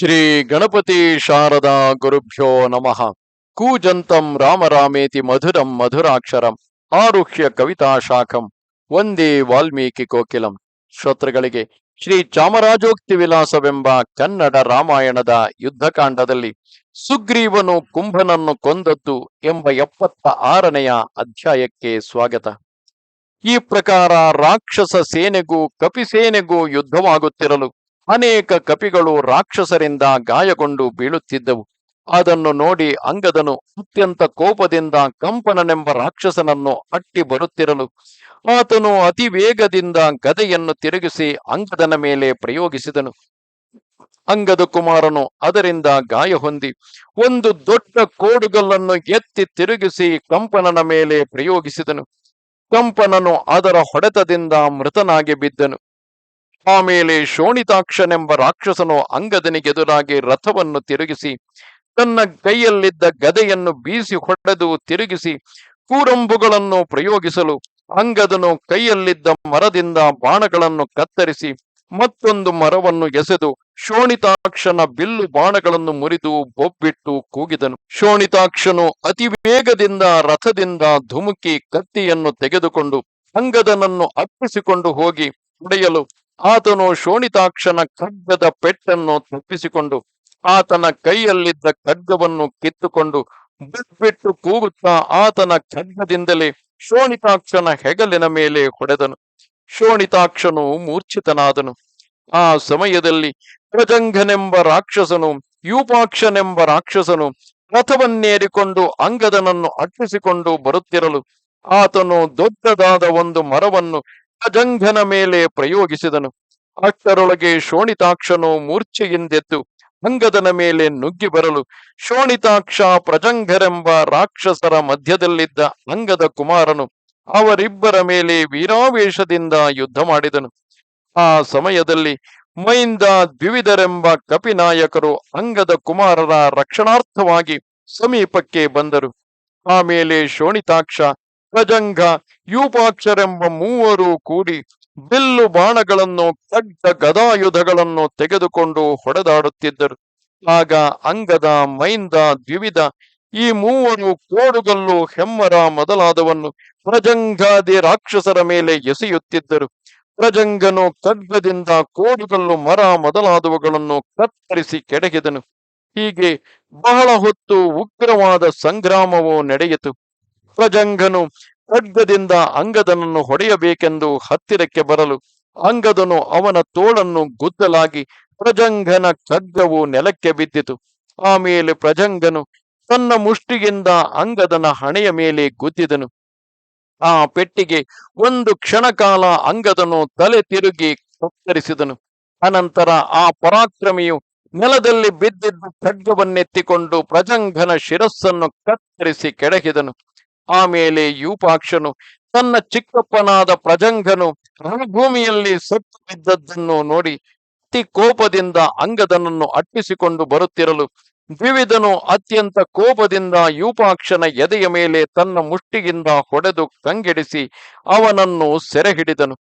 ಶ್ರೀ ಗಣಪತಿ ಶಾರದಾ ಗುರುಭ್ಯೋ ನಮಃ. ಕೂಜಂತಂ ರಾಮರಾಮೇತಿ ಮಧುರಂ ಮಧುರಾಕ್ಷರಂ ಆರುಹ್ಯ ಕವಿತಾ ಶಾಖಂ ಒಂದೇ ವಾಲ್ಮೀಕಿ ಕೋಕಿಲಂ. ಶ್ರೋತೃಗಳಿಗೆ ಶ್ರೀ ಚಾಮರಾಜೋಕ್ತಿ ವಿಲಾಸವೆಂಬ ಕನ್ನಡ ರಾಮಾಯಣದ ಯುದ್ಧಕಾಂಡದಲ್ಲಿ ಸುಗ್ರೀವನು ಕುಂಭನನ್ನು ಕೊಂದದ್ದು ಎಂಬ ಎಪ್ಪತ್ತ ಆರನೆಯ ಅಧ್ಯಾಯಕ್ಕೆ ಸ್ವಾಗತ. ಈ ಪ್ರಕಾರ ರಾಕ್ಷಸ ಸೇನೆಗೂ ಕಪಿಸೇನೆಗೂ ಯುದ್ಧವಾಗುತ್ತಿರಲು ಅನೇಕ ಕಪಿಗಳು ರಾಕ್ಷಸರಿಂದ ಗಾಯಗೊಂಡು ಬೀಳುತ್ತಿದ್ದವು. ಅದನ್ನು ನೋಡಿ ಅಂಗದನು ಅತ್ಯಂತ ಕೋಪದಿಂದ ಕಂಪನನೆಂಬ ರಾಕ್ಷಸನನ್ನು ಅಟ್ಟಿ ಬರುತ್ತಿರಲು, ಆತನು ಅತಿ ವೇಗದಿಂದ ಗದೆಯನ್ನು ತಿರುಗಿಸಿ ಅಂಗದನ ಮೇಲೆ ಪ್ರಯೋಗಿಸಿದನು. ಅಂಗದ ಕುಮಾರನು ಅದರಿಂದ ಗಾಯ ಹೊಂದಿ ಒಂದು ದೊಡ್ಡ ಕೋಡುಗಲ್ಲನ್ನು ಎತ್ತಿ ತಿರುಗಿಸಿ ಕಂಪನನ ಮೇಲೆ ಪ್ರಯೋಗಿಸಿದನು. ಕಂಪನನು ಅದರ ಹೊಡೆತದಿಂದ ಮೃತನಾಗಿ ಬಿದ್ದನು. ಆಮೇಲೆ ಶೋಣಿತಾಕ್ಷನೆಂಬ ರಾಕ್ಷಸನು ಅಂಗದನಿಗೆದುರಾಗಿ ರಥವನ್ನು ತಿರುಗಿಸಿ ತನ್ನ ಕೈಯಲ್ಲಿದ್ದ ಗದೆಯನ್ನು ಬೀಸಿ ಹೊಡೆದು ತಿರುಗಿಸಿ ಕೂರಂಬುಗಳನ್ನು ಪ್ರಯೋಗಿಸಲು ಅಂಗದನು ಕೈಯಲ್ಲಿದ್ದ ಮರದಿಂದ ಬಾಣಗಳನ್ನು ಕತ್ತರಿಸಿ ಮತ್ತೊಂದು ಮರವನ್ನು ಎಸೆದು ಶೋಣಿತಾಕ್ಷನ ಬಿಲ್ಲು ಬಾಣಗಳನ್ನು ಮುರಿದು ಬೊಬ್ಬಿಟ್ಟು ಕೂಗಿದನು. ಶೋಣಿತಾಕ್ಷನು ಅತಿ ವೇಗದಿಂದ ರಥದಿಂದ ಧುಮುಕಿ ಕತ್ತಿಯನ್ನು ತೆಗೆದುಕೊಂಡು ಅಂಗದನನ್ನು ಅಪ್ಪಿಸಿಕೊಂಡು ಹೋಗಿ ಹೊಡೆಯಲು ಆತನು ಶೋಣಿತಾಕ್ಷನ ಖಡ್ಗದ ಪೆಟ್ಟನ್ನು ತಪ್ಪಿಸಿಕೊಂಡು ಆತನ ಕೈಯಲ್ಲಿದ್ದ ಖಡ್ಗವನ್ನು ಕಿತ್ತುಕೊಂಡು ಬಿಟ್ಬಿಟ್ಟು ಕೂಗುತ್ತಾ ಆತನ ಖಡ್ಗದಿಂದಲೇ ಶೋಣಿತಾಕ್ಷನ ಹೆಗಲಿನ ಮೇಲೆ ಹೊಡೆದನು. ಶೋಣಿತಾಕ್ಷನು ಮೂರ್ಛಿತನಾದನು. ಆ ಸಮಯದಲ್ಲಿ ಪ್ರಜಂಘನೆಂಬ ರಾಕ್ಷಸನು, ಯೂಪಾಕ್ಷನೆಂಬ ರಾಕ್ಷಸನು ರಥವನ್ನೇರಿಕೊಂಡು ಅಂಗದನನ್ನು ಅಟ್ಟಿಸಿಕೊಂಡು ಬರುತ್ತಿರಲು ಆತನು ದೊಡ್ಡದಾದ ಒಂದು ಮರವನ್ನು ಪ್ರಜಂಘನ ಮೇಲೆ ಪ್ರಯೋಗಿಸಿದನು. ಅಷ್ಟರೊಳಗೆ ಶೋಣಿತಾಕ್ಷನು ಮೂರ್ಛೆಯಿಂದೆದ್ದು ಅಂಗದನ ಮೇಲೆ ನುಗ್ಗಿ ಬರಲು. ಶೋಣಿತಾಕ್ಷ ಪ್ರಜಂಘರೆಂಬ ರಾಕ್ಷಸರ ಮಧ್ಯದಲ್ಲಿದ್ದ ಅಂಗದ ಕುಮಾರನು ಅವರಿಬ್ಬರ ಮೇಲೆ ವೀರಾವೇಶದಿಂದ ಯುದ್ಧ ಮಾಡಿದನು. ಆ ಸಮಯದಲ್ಲಿ ಮೈಂದ ದ್ವಿವಿಧರೆಂಬ ಕಪಿನಾಯಕರು ಅಂಗದ ಕುಮಾರರ ರಕ್ಷಣಾರ್ಥವಾಗಿ ಸಮೀಪಕ್ಕೆ ಬಂದರು. ಆಮೇಲೆ ಶೋಣಿತಾಕ್ಷ ಪ್ರಜಂಘ ಯೂಪಾಕ್ಷರೆಂಬ ಮೂವರು ಕೂಡಿ ಬಿಲ್ಲು ಬಾಣಗಳನ್ನು ಖಡ್ಗ ಗದಾಯುಧಗಳನ್ನು ತೆಗೆದುಕೊಂಡು ಹೊಡೆದಾಡುತ್ತಿದ್ದರು. ಆಗ ಅಂಗದ, ಮೈಂದ, ದ್ವಿವಿಧ ಈ ಮೂವರು ಕೋಡುಗಲ್ಲು ಹೆಮ್ಮರ ಮೊದಲಾದವನ್ನು ಪ್ರಜಂಗಾದಿ ರಾಕ್ಷಸರ ಮೇಲೆ ಎಸೆಯುತ್ತಿದ್ದರು. ಪ್ರಜಂಗನು ಖಡ್ಗದಿಂದ ಕೋಡುಗಲ್ಲು ಮರ ಮೊದಲಾದವುಗಳನ್ನು ಕತ್ತರಿಸಿ ಕೆಡಗಿದನು. ಹೀಗೆ ಬಹಳ ಹೊತ್ತು ಉಗ್ರವಾದ ಸಂಗ್ರಾಮವು ನಡೆಯಿತು. ಪ್ರಜಂಗನು ಖಡ್ಗದಿಂದ ಅಂಗದನನ್ನು ಹೊಡೆಯಬೇಕೆಂದು ಹತ್ತಿರಕ್ಕೆ ಬರಲು ಅಂಗದನು ಅವನ ತೋಳನ್ನು ಗುದ್ದಲಾಗಿ ಪ್ರಜಂಗನ ಖಡ್ಗವು ನೆಲಕ್ಕೆ ಬಿದ್ದಿತು. ಆಮೇಲೆ ಪ್ರಜಂಗನು ತನ್ನ ಮುಷ್ಟಿಯಿಂದ ಅಂಗದನ ಹಣೆಯ ಮೇಲೆ ಗುದ್ದಿದನು. ಆ ಪೆಟ್ಟಿಗೆ ಒಂದು ಕ್ಷಣಕಾಲ ಅಂಗದನು ತಲೆ ತಿರುಗಿ ಕತ್ತರಿಸಿದನು. ಅನಂತರ ಆ ಪರಾಕ್ರಮಿಯು ನೆಲದಲ್ಲಿ ಬಿದ್ದಿದ್ದ ಖಡ್ಗವನ್ನೆತ್ತಿಕೊಂಡು ಪ್ರಜಂಗನ ಶಿರಸ್ಸನ್ನು ಕತ್ತರಿಸಿ ಕೆಡಹಿದನು. ಆಮೇಲೆ ಯೂಪಾಕ್ಷನು ತನ್ನ ಚಿಕ್ಕಪ್ಪನಾದ ಪ್ರಜಂಗನು ರಣಭೂಮಿಯಲ್ಲಿ ಸತ್ತು ಬಿದ್ದದ್ದನ್ನು ನೋಡಿ ಅತಿ ಕೋಪದಿಂದ ಅಂಗದನನ್ನು ಅಟ್ಟಿಸಿಕೊಂಡು ಬರುತ್ತಿರಲು ದ್ವಿವಿಧನು ಅತ್ಯಂತ ಕೋಪದಿಂದ ಯೂಪಾಕ್ಷನ ಎದೆಯ ಮೇಲೆ ತನ್ನ ಮುಷ್ಟಿಯಿಂದ ಹೊಡೆದು ಕಂಗೆಡಿಸಿ ಅವನನ್ನು ಸೆರೆ ಹಿಡಿದನು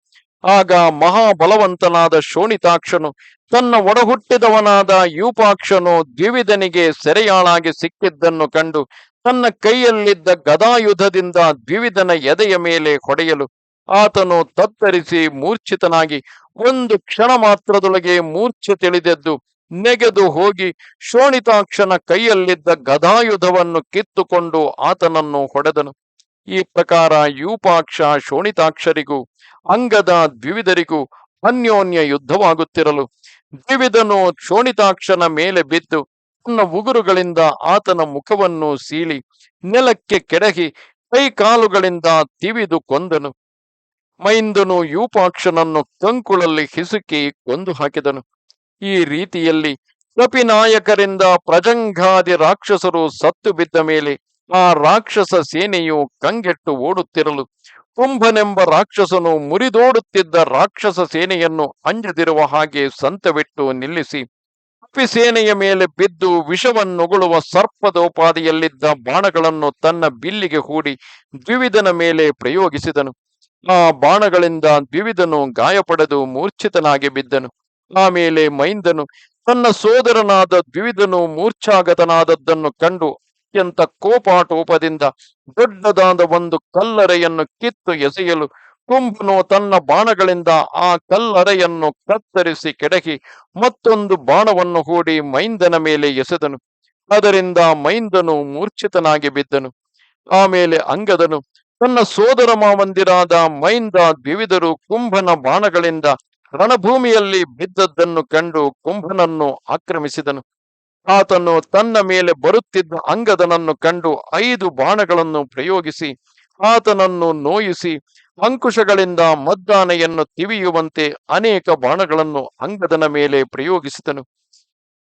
ಆಗ ಮಹಾಬಲವಂತನಾದ ಶೋಣಿತಾಕ್ಷನು ತನ್ನ ಒಡಹುಟ್ಟಿದವನಾದ ಯೂಪಾಕ್ಷನು ದ್ವಿವಿಧನಿಗೆ ಸೆರೆಯಾಳಾಗಿ ಸಿಕ್ಕಿದ್ದನ್ನು ಕಂಡು ತನ್ನ ಕೈಯಲ್ಲಿದ್ದ ಗದಾಯುಧದಿಂದ ದ್ವಿವಿಧನ ಎದೆಯ ಮೇಲೆ ಹೊಡೆಯಲು ಆತನು ತತ್ತರಿಸಿ ಮೂರ್ಛಿತನಾಗಿ ಒಂದು ಕ್ಷಣ ಮಾತ್ರದೊಳಗೆ ಮೂರ್ಛೆ ತಿಳಿದೆದ್ದು ನೆಗೆದು ಹೋಗಿ ಶೋಣಿತಾಕ್ಷನ ಕೈಯಲ್ಲಿದ್ದ ಗದಾಯುಧವನ್ನು ಕಿತ್ತುಕೊಂಡು ಆತನನ್ನು ಹೊಡೆದನು. ಈ ಪ್ರಕಾರ ಯೂಪಾಕ್ಷ ಶೋಣಿತಾಕ್ಷರಿಗೂ, ಅಂಗದ ದ್ವಿವಿಧರಿಗೂ ಅನ್ಯೋನ್ಯ ಯುದ್ಧವಾಗುತ್ತಿರಲು, ದ್ವಿವಿಧನು ಶೋಣಿತಾಕ್ಷನ ಮೇಲೆ ಬಿದ್ದು ತನ್ನ ಉಗುರುಗಳಿಂದ ಆತನ ಮುಖವನ್ನು ಸೀಳಿ ನೆಲಕ್ಕೆ ಕೆಡಗಿ ಕೈಕಾಲುಗಳಿಂದ ತಿವಿದು ಕೊಂದನು. ಮೈಂದನು ಯೂಪಾಕ್ಷನನ್ನು ಕಂಕುಳಲ್ಲಿ ಹಿಸುಕಿ ಕೊಂದು ಹಾಕಿದನು. ಈ ರೀತಿಯಲ್ಲಿ ಕಪಿನಾಯಕರಿಂದ ಪ್ರಜಂಘಾದಿ ರಾಕ್ಷಸರು ಸತ್ತು ಬಿದ್ದ ಮೇಲೆ ಆ ರಾಕ್ಷಸ ಸೇನೆಯು ಕಂಗೆಟ್ಟು ಓಡುತ್ತಿರಲು, ಕುಂಭನೆಂಬ ರಾಕ್ಷಸನು ಮುರಿದೋಡುತ್ತಿದ್ದ ರಾಕ್ಷಸ ಸೇನೆಯನ್ನು ಅಂಜದಿರುವ ಹಾಗೆ ಸಂತವಿಟ್ಟು ನಿಲ್ಲಿಸಿ ಸೇನೆಯ ಮೇಲೆ ಬಿದ್ದು ವಿಷವನ್ನುಗುಳುವ ಸರ್ಪದೋಪಾದಿಯಲ್ಲಿದ್ದ ಬಾಣಗಳನ್ನು ತನ್ನ ಬಿಲ್ಲಿಗೆ ಹೂಡಿ ದ್ವಿವಿಧನ ಮೇಲೆ ಪ್ರಯೋಗಿಸಿದನು. ಆ ಬಾಣಗಳಿಂದ ದ್ವಿವಿಧನು ಗಾಯಪಡೆದು ಮೂರ್ಛಿತನಾಗಿ ಬಿದ್ದನು. ಆಮೇಲೆ ಮೈಂದನು ತನ್ನ ಸೋದರನಾದ ದ್ವಿವಿಧನು ಮೂರ್ಛಾಗತನಾದದ್ದನ್ನು ಕಂಡು ಅತ್ಯಂತ ಕೋಪಾಟೋಪದಿಂದ ದೊಡ್ಡದಾದ ಒಂದು ಕಲ್ಲರೆಯನ್ನು ಕಿತ್ತು ಎಸೆಯಲು ಕುಂಭನು ತನ್ನ ಬಾಣಗಳಿಂದ ಆ ಕಲ್ಲರೆಯನ್ನು ಕತ್ತರಿಸಿ ಕೆಡಗಿ ಮತ್ತೊಂದು ಬಾಣವನ್ನು ಹೂಡಿ ಮೈಂದನ ಮೇಲೆ ಎಸೆದನು. ಅದರಿಂದ ಮೈಂದನು ಮೂರ್ಛಿತನಾಗಿ ಬಿದ್ದನು. ಆಮೇಲೆ ಅಂಗದನು ತನ್ನ ಸೋದರ ಮಾವಂದಿರಾದ ಮೈಂದ ದ್ವಿವಿಧರು ಕುಂಭನ ಬಾಣಗಳಿಂದ ರಣಭೂಮಿಯಲ್ಲಿ ಬಿದ್ದದ್ದನ್ನು ಕಂಡು ಕುಂಭನನ್ನು ಆಕ್ರಮಿಸಿದನು. ಆತನು ತನ್ನ ಮೇಲೆ ಬರುತ್ತಿದ್ದ ಅಂಗದನನ್ನು ಕಂಡು ಐದು ಬಾಣಗಳನ್ನು ಪ್ರಯೋಗಿಸಿ, ಆತನನ್ನು ನೋಯಿಸಿ, ಅಂಕುಶಗಳಿಂದ ಮದ್ದಾನೆಯನ್ನು ತಿವಿಯುವಂತೆ ಅನೇಕ ಬಾಣಗಳನ್ನು ಅಂಗದನ ಮೇಲೆ ಪ್ರಯೋಗಿಸಿದನು.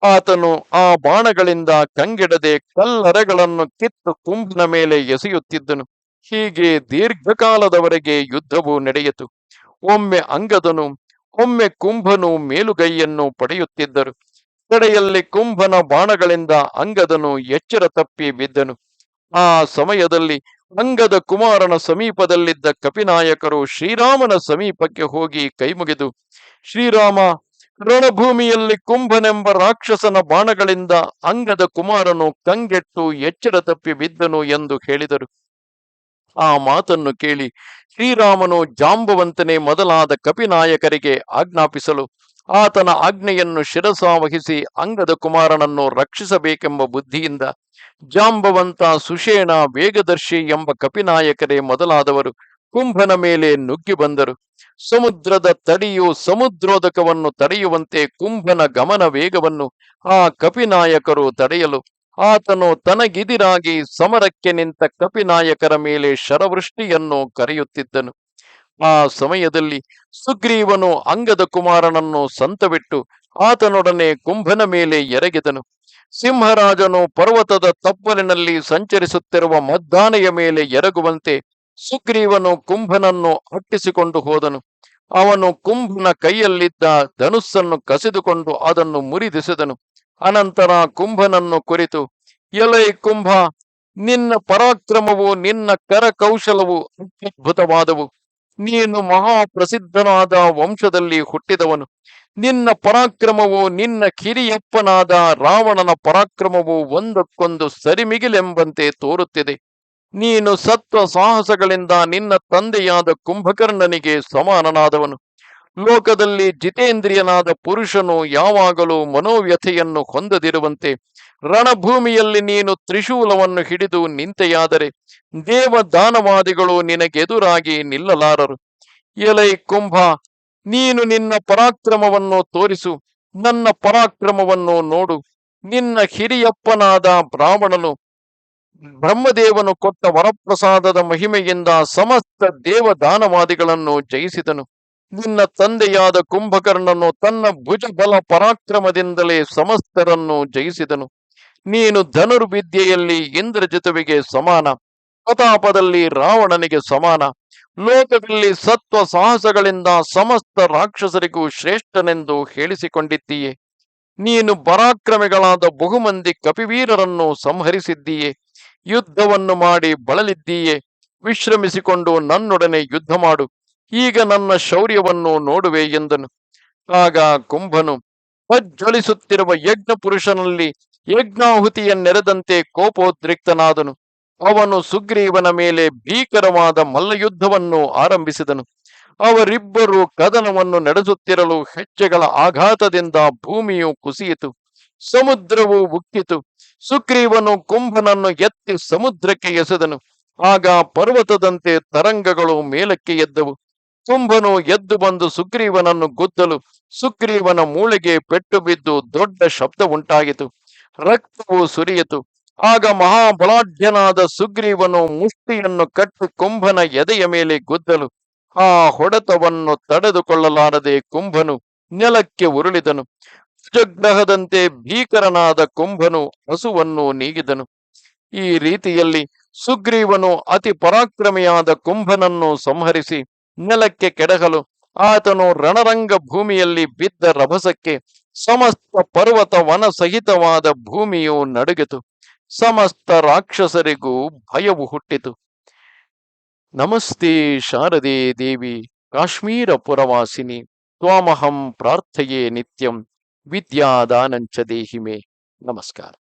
ಆತನು ಆ ಬಾಣಗಳಿಂದ ಕಂಗೆಡದೆ ಕಲ್ಲರೆಗಳನ್ನು ಕಿತ್ತು ಕುಂಭನ ಮೇಲೆ ಎಸೆಯುತ್ತಿದ್ದನು. ಹೀಗೆ ದೀರ್ಘಕಾಲದವರೆಗೆ ಯುದ್ಧವು ನಡೆಯಿತು. ಒಮ್ಮೆ ಅಂಗದನು, ಒಮ್ಮೆ ಕುಂಭನು ಮೇಲುಗೈಯನ್ನು ಪಡೆಯುತ್ತಿದ್ದರು. ಕಡೆಯಲ್ಲಿ ಕುಂಭನ ಬಾಣಗಳಿಂದ ಅಂಗದನು ಎಚ್ಚರ ತಪ್ಪಿ ಬಿದ್ದನು. ಆ ಸಮಯದಲ್ಲಿ ಅಂಗದ ಕುಮಾರನ ಸಮೀಪದಲ್ಲಿದ್ದ ಕಪಿನಾಯಕರು ಶ್ರೀರಾಮನ ಸಮೀಪಕ್ಕೆ ಹೋಗಿ ಕೈಮುಗಿದು, ಶ್ರೀರಾಮ, ರಣಭೂಮಿಯಲ್ಲಿ ಕುಂಭನೆಂಬ ರಾಕ್ಷಸನ ಬಾಣಗಳಿಂದ ಅಂಗದ ಕುಮಾರನು ಕಂಗೆಟ್ಟು ಎಚ್ಚರ ತಪ್ಪಿ ಬಿದ್ದನು ಎಂದು ಹೇಳಿದರು. ಆ ಮಾತನ್ನು ಕೇಳಿ ಶ್ರೀರಾಮನು ಜಾಂಬವಂತನೇ ಮೊದಲಾದ ಕಪಿನಾಯಕರಿಗೆ ಆಜ್ಞಾಪಿಸಲು ಆತನ ಆಜ್ಞೆಯನ್ನು ಶಿರಸಾವಹಿಸಿ ಅಂಗದ ಕುಮಾರನನ್ನು ರಕ್ಷಿಸಬೇಕೆಂಬ ಬುದ್ಧಿಯಿಂದ ಜಾಂಬವಂತ ಸುಷೇಣ ವೇಗದರ್ಶಿ ಎಂಬ ಕಪಿನಾಯಕರೇ ಮೊದಲಾದವರು ಕುಂಭನ ಮೇಲೆ ನುಗ್ಗಿ ಬಂದರು. ಸಮುದ್ರದ ತಡಿಯು ಸಮುದ್ರೋದಕವನ್ನು ತಡೆಯುವಂತೆ ಕುಂಭನ ಗಮನ ವೇಗವನ್ನು ಆ ಕಪಿನಾಯಕರು ತಡೆಯಲು ಆತನು ತನಗಿದಿರಾಗಿ ಸಮರಕ್ಕೆ ನಿಂತ ಕಪಿನಾಯಕರ ಮೇಲೆ ಶರವೃಷ್ಟಿಯನ್ನು ಕರೆಯುತ್ತಿದ್ದನು. ಆ ಸಮಯದಲ್ಲಿ ಸುಗ್ರೀವನು ಅಂಗದ ಕುಮಾರನನ್ನು ಸಂತವಿಟ್ಟು ಆತನೊಡನೆ ಕುಂಭನ ಮೇಲೆ ಎರಗಿದನು. ಸಿಂಹರಾಜನು ಪರ್ವತದ ತಪ್ಪಲಿನಲ್ಲಿ ಸಂಚರಿಸುತ್ತಿರುವ ಮದ್ದಾನೆಯ ಮೇಲೆ ಎರಗುವಂತೆ ಸುಗ್ರೀವನು ಕುಂಭನನ್ನು ಅಟ್ಟಿಸಿಕೊಂಡು ಹೋದನು. ಅವನು ಕುಂಭನ ಕೈಯಲ್ಲಿದ್ದ ಧನುಸ್ಸನ್ನು ಕಸಿದುಕೊಂಡು ಅದನ್ನು ಮುರಿದಿಸಿದನು. ಅನಂತರ ಕುಂಭನನ್ನು ಕುರಿತು, ಎಲೈ ಕುಂಭ, ನಿನ್ನ ಪರಾಕ್ರಮವು, ನಿನ್ನ ಕರಕೌಶಲವು ಅತ್ಯದ್ಭುತವಾದವು. ನೀನು ಮಹಾಪ್ರಸಿದ್ಧನಾದ ವಂಶದಲ್ಲಿ ಹುಟ್ಟಿದವನು. ನಿನ್ನ ಪರಾಕ್ರಮವು ನಿನ್ನ ಕಿರಿಯಪ್ಪನಾದ ರಾವಣನ ಪರಾಕ್ರಮವು ಒಂದಕ್ಕೊಂದು ಸರಿಮಿಗಿಲೆಂಬಂತೆ ತೋರುತ್ತಿದೆ. ನೀನು ಸತ್ವ ಸಾಹಸಗಳಿಂದ ನಿನ್ನ ತಂದೆಯಾದ ಕುಂಭಕರ್ಣನಿಗೆ ಸಮಾನನಾದವನು. ಲೋಕದಲ್ಲಿ ಜಿತೇಂದ್ರಿಯನಾದ ಪುರುಷನು ಯಾವಾಗಲೂ ಮನೋವ್ಯಥೆಯನ್ನು ಹೊಂದದಿರುವಂತೆ ರಣಭೂಮಿಯಲ್ಲಿ ನೀನು ತ್ರಿಶೂಲವನ್ನು ಹಿಡಿದು ನಿಂತೆಯಾದರೆ ದೇವ ದಾನವಾದಿಗಳು ನಿನಗೆದುರಾಗಿ ನಿಲ್ಲಲಾರರು. ಎಲೈ ಕುಂಭ, ನೀನು ನಿನ್ನ ಪರಾಕ್ರಮವನ್ನು ತೋರಿಸು, ನನ್ನ ಪರಾಕ್ರಮವನ್ನು ನೋಡು. ನಿನ್ನ ಹಿರಿಯಪ್ಪನಾದ ಬ್ರಾಹ್ಮಣನು ಬ್ರಹ್ಮದೇವನು ಕೊಟ್ಟ ವರಪ್ರಸಾದದ ಮಹಿಮೆಯಿಂದ ಸಮಸ್ತ ದೇವ ದಾನವಾದಿಗಳನ್ನು ಜಯಿಸಿದನು. ನಿನ್ನ ತಂದೆಯಾದ ಕುಂಭಕರ್ಣನು ತನ್ನ ಭುಜಬಲ ಪರಾಕ್ರಮದಿಂದಲೇ ಸಮಸ್ತರನ್ನು ಜಯಿಸಿದನು. ನೀನು ಧನುರ್ವಿದ್ಯೆಯಲ್ಲಿ ಇಂದ್ರಜಿತುವಿಗೆ ಸಮಾನ ಪ್ರತಾಪದಲ್ಲಿ ರಾವಣನಿಗೆ ಸಮಾನ, ಲೋಕದಲ್ಲಿ ಸತ್ವ ಸಾಹಸಗಳಿಂದ ಸಮಸ್ತ ರಾಕ್ಷಸರಿಗೂ ಶ್ರೇಷ್ಠನೆಂದು ಹೇಳಿಸಿಕೊಂಡಿದ್ದೀಯೆ. ನೀನು ಪರಾಕ್ರಮಿಗಳಾದ ಬಹುಮಂದಿ ಕಪಿವೀರರನ್ನು ಸಂಹರಿಸಿದ್ದೀಯೆ. ಯುದ್ಧವನ್ನು ಮಾಡಿ ಬಳಲಿದ್ದೀಯೆ. ವಿಶ್ರಮಿಸಿಕೊಂಡು ನನ್ನೊಡನೆ ಯುದ್ಧ ಮಾಡು. ಈಗ ನನ್ನ ಶೌರ್ಯವನ್ನು ನೋಡುವೆ ಎಂದನು. ಆಗ ಕುಂಭನು ಪ್ರಜ್ವಲಿಸುತ್ತಿರುವ ಯಜ್ಞ ಪುರುಷನಲ್ಲಿ ಯಜ್ಞಾಹುತಿಯನ್ನೆರೆದಂತೆ ಕೋಪೋದ್ರಿಕ್ತನಾದನು. ಅವನು ಸುಗ್ರೀವನ ಮೇಲೆ ಭೀಕರವಾದ ಮಲ್ಲಯುದ್ಧವನ್ನು ಆರಂಭಿಸಿದನು. ಅವರಿಬ್ಬರು ಕದನವನ್ನು ನಡೆಸುತ್ತಿರಲು ಹೆಜ್ಜೆಗಳ ಆಘಾತದಿಂದ ಭೂಮಿಯು ಕುಸಿಯಿತು. ಸಮುದ್ರವು ಉಕ್ಕಿತು. ಸುಗ್ರೀವನು ಕುಂಭನನ್ನು ಎತ್ತಿ ಸಮುದ್ರಕ್ಕೆ ಎಸೆದನು. ಆಗ ಪರ್ವತದಂತೆ ತರಂಗಗಳು ಮೇಲಕ್ಕೆ ಎದ್ದವು. ಕುಂಭನು ಎದ್ದು ಬಂದು ಸುಗ್ರೀವನನ್ನು ಗುದ್ದಲು. ಸುಗ್ರೀವನ ಮೂಳೆಗೆ ಪೆಟ್ಟು ಬಿದ್ದು ದೊಡ್ಡ ಶಬ್ದ ಉಂಟಾಗಿತು ರಕ್ತವು ಸುರಿಯಿತು. ಆಗ ಮಹಾಬಲಾಢ್ಯನಾದ ಸುಗ್ರೀವನು ಮುಷ್ಟಿಯನ್ನು ಕಟ್ಟು ಕುಂಭನ ಎದೆಯ ಮೇಲೆ ಗುದ್ದಲು, ಆ ಹೊಡೆತವನ್ನು ತಡೆದುಕೊಳ್ಳಲಾರದೆ ಕುಂಭನು ನೆಲಕ್ಕೆ ಉರುಳಿದನು. ಸುಜಗ್ರಹದಂತೆ ಭೀಕರನಾದ ಕುಂಭನು ಹಸುವನ್ನು ನೀಗಿದನು. ಈ ರೀತಿಯಲ್ಲಿ ಸುಗ್ರೀವನು ಅತಿ ಪರಾಕ್ರಮಿಯಾದ ಕುಂಭನನ್ನು ಸಂಹರಿಸಿ ನೆಲಕ್ಕೆ ಕೆಡಗಲು, ಆತನು ರಣರಂಗ ಭೂಮಿಯಲ್ಲಿ ಬಿದ್ದ ರಭಸಕ್ಕೆ ಸಮಸ್ತ ಪರ್ವತ ವನ ಸಹಿತವಾದ ಭೂಮಿಯು ನಡುಗಿತು. ಸಮಸ್ತ ರಾಕ್ಷಸರಿಗೂ ಭಯವು ಹುಟ್ಟಿತು. ನಮಸ್ತೆ ಶಾರದೆ ದೇವಿ ಕಾಶ್ಮೀರ ಪುರವಾಸಿನಿ ತ್ವಾಮಹಂ ಪ್ರಾರ್ಥೆಯೇ ನಿತ್ಯಂ, ವಿದ್ಯಾದಾನಂಚ ದೇಹಿಮೆ. ನಮಸ್ಕಾರ.